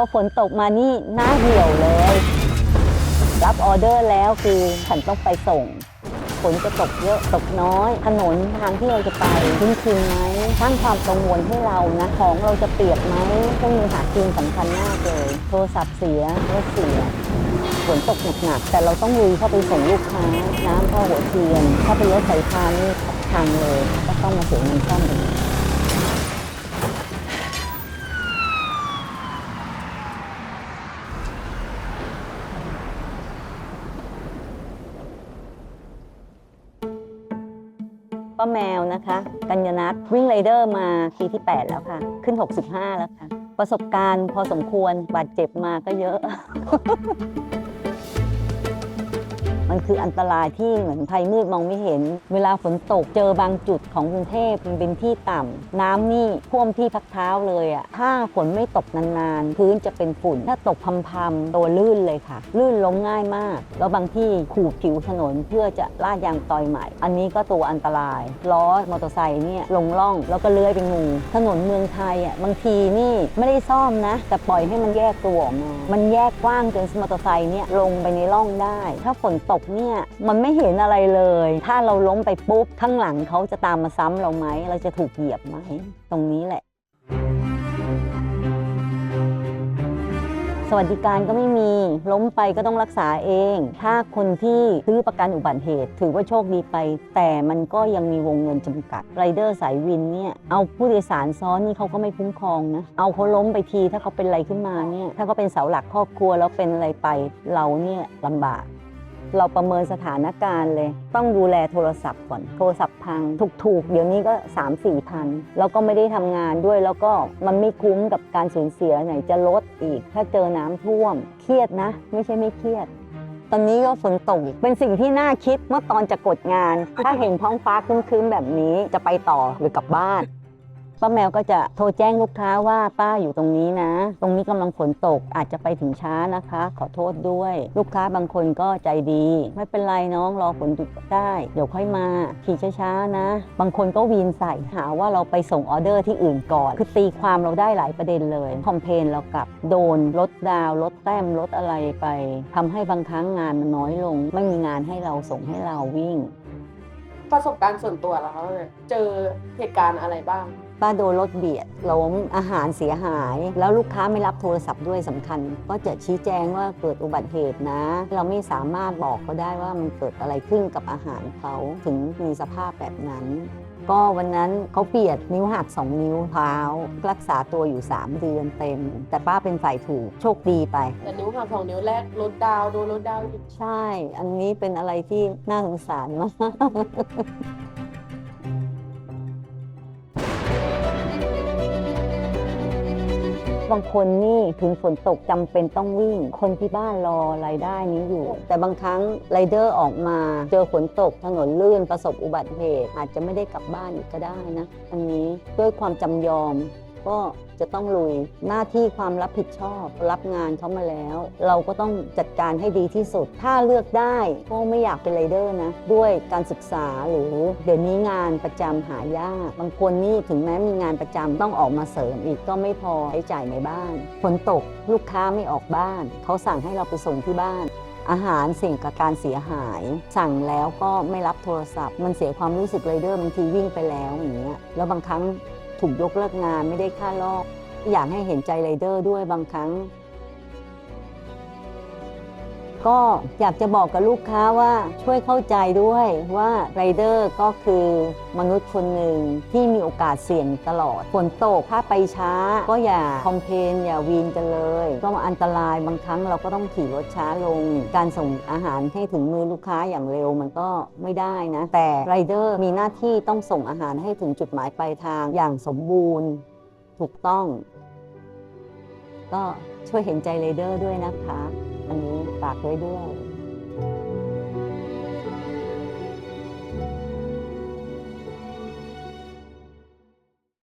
อฝนตกมานี่หน้าเหี่ยวเลย รับออเดอร์แล้วคือฉันต้องไปส่งฝนจะตกเยอะตกน้อย ถนนทางที่เราจะไปคุ้นชินไหมสร้างความกังวลให้เรานะของเราจะเปียกไหมพวกนี้หาคืนสำคัญมากเลย โทรศัพท์เสียรถเสียฝนตกหนักๆแต่เราต้องลุยเข้าไปส่งลูกค้าน้ำเข้าหัวเทียนถ้าเป็นรถไฟฟ้านี่พังเลยก็ต้องมาเสียเงินซ่อมอีก ป้าแมวนะคะ กัญญนัทวิ่งไรเดอร์มาปีที่ 8 แล้วค่ะ ขึ้น 65 แล้วค่ะ ประสบการณ์พอสมควรบาดเจ็บมาก็เยอะ มันคืออันตรายที่เหมือนภัยมืดมองไม่เห็น เวลาฝนตกเจอบางจุดของกรุงเทพมันเป็นที่ต่ำน้ำนี่ท่วมที่พักเท้าเลยอะถ้าฝนไม่ตกนานๆ พื้นจะเป็นฝุ่น ถ้าตกพำๆตัวลื่นเลยค่ะ ลื่นล้มง่ายมาก แล้วบางที่ขูดผิวถนนเพื่อจะลาดยางตอยใหม่ อันนี้ก็ตัวอันตราย ล้อมอเตอร์ไซค์เนี่ยลงล่องแล้วก็เลื้อยเป็นงู ถนนเมืองไทยอะบางทีนี่ไม่ได้ซ่อมนะ แต่ปล่อยให้มันแยกตัวออกมา มันแยกกว้างจนมอเตอร์ไซค์เนี่ยลงไปในร่องได้ ถ้าฝนตกเนี่ยมันไม่เห็นอะไรเลย ถ้าเราล้มไปปุ๊บข้างหลังเขาจะตามมาซ้ำเราไหม เราจะถูกเหยียบไหม ตรงนี้แหละ สวัสดิการก็ไม่มี ล้มไปก็ต้องรักษาเอง ถ้าคนที่ซื้อประกันอุบัติเหตุ ถือว่าโชคดีไป แต่มันก็ยังมีวงเงินจำกัดไรเดอร์สายวินเนี่ยเอาผู้โดยสารซ้อนนี่เขาก็ไม่คุ้มครองนะเอาเขาล้มไปทีถ้าเขาเป็นอะไรขึ้นมาเนี่ยถ้าเขาเป็นเสาหลักครอบครัวแล้วเป็นอะไรไปเราเนี่ยลำบาก เราประเมินสถานการณ์เลย ต้องดูแลโทรศัพท์ก่อนโทรศัพท์พังถูกๆ เดี๋ยวนี้ก็ 3 4พันแล้วก็ไม่ได้ทำงานด้วยแล้วก็มันไม่คุ้มกับการสูญเสียไหนจะลดอีก ถ้าเจอน้ำท่วม เครียดนะ ไม่ใช่ไม่เครียด ตอนนี้ก็ฝนตกเป็นสิ่งที่น่าคิดเมื่อตอนจะกดงาน ถ้าเห็นท้องฟ้าครึ้มๆแบบนี้จะไปต่อหรือกลับบ้าน ป้าแมวก็จะโทรแจ้งลูกค้าว่าป้าอยู่ตรงนี้นะ ตรงนี้กำลังฝนตกอาจจะไปถึงช้านะคะ ขอโทษด้วย ลูกค้าบางคนก็ใจดี ไม่เป็นไรน้องรอฝนหยุดได้เดี๋ยวค่อยมาขี่ช้าๆนะ บางคนก็วีนใส่หาว่าเราไปส่งออเดอร์ที่อื่นก่อน คือตีความเราได้หลายประเด็นเลยคอมเพนเรากลับโดนลดดาวลดแต้มลดอะไรไปทำให้บางครั้งงานมันน้อยลง ไม่มีงานให้เราส่งให้เราวิ่ง ประสบการณ์ส่วนตัวแล้วเนี่ยเจอเหตุการณ์อะไรบ้าง ป้าโดนรถเบียดล้มอาหารเสียหาย แล้วลูกค้าไม่รับโทรศัพท์ด้วยสำคัญ ก็จะชี้แจงว่าเกิดอุบัติเหตุนะ เราไม่สามารถบอกเขาได้ว่ามันเกิดอะไรขึ้นกับอาหารเขาถึงมีสภาพแบบนั้น ก็วันนั้นเขาเปียดนิ้วหักสองนิ้วเท้า รักษาตัวอยู่ 3 เดือนเต็ม แต่ป้าเป็นฝ่ายถูกโชคดีไป แต่นิ้วหักสองนิ้วแรกลดดาวน์โดนลดดาวน์อีกใช่ อันนี้เป็นอะไรที่น่าสงสารมาก บางคนนี่ถึงฝนตกจำเป็นต้องวิ่ง คนที่บ้านรอรายได้นี้อยู่ แต่บางครั้งไรเดอร์ออกมา เจอฝนตกถนนลื่นประสบอุบัติเหตุ อาจจะไม่ได้กลับบ้านอีกก็ได้นะอันนี้ด้วยความจำยอม ก็จะต้องลุยหน้าที่ความรับผิดชอบ รับงานเขามาแล้ว เราก็ต้องจัดการให้ดีที่สุด ถ้าเลือกได้ก็ไม่อยากเป็นไรเดอร์นะ ด้วยการศึกษาหรือเดี๋ยวนี้งานประจำหายาก บางคนนี่ถึงแม้มีงานประจำต้องออกมาเสริมอีกก็ไม่พอใช้จ่ายในบ้านฝนตกลูกค้าไม่ออกบ้าน เขาสั่งให้เราไปส่งที่บ้านอาหารเสี่ยงกับการเสียหาย สั่งแล้วก็ไม่รับโทรศัพท์ มันเสียความรู้สึกไรเดอร์บางทีวิ่งไปแล้วอย่างเงี้ยแล้วบางครั้ง ถูกยกเลิกงานไม่ได้ค่ารอบอยากให้เห็นใจไรเดอร์ด้วยบางครั้ง ก็อยากจะบอกกับลูกค้าว่าช่วยเข้าใจด้วยว่าไรเดอร์ก็คือมนุษย์คนหนึ่งที่มีโอกาสเสี่ยงตลอดฝนตกถ้าไปช้า ก็อย่าคอมเพนอย่าวีนกันเลย ก็อันตรายบางครั้งเราก็ต้องขี่รถช้าลง การส่งอาหารให้ถึงมือลูกค้าอย่างเร็วมันก็ไม่ได้นะ แต่ไรเดอร์มีหน้าที่ต้องส่งอาหารให้ถึงจุดหมายปลายทางอย่างสมบูรณ์ถูกต้อง ก็ช่วยเห็นใจไรเดอร์ด้วยนะคะ อันนี้ฝากไว้ด้วย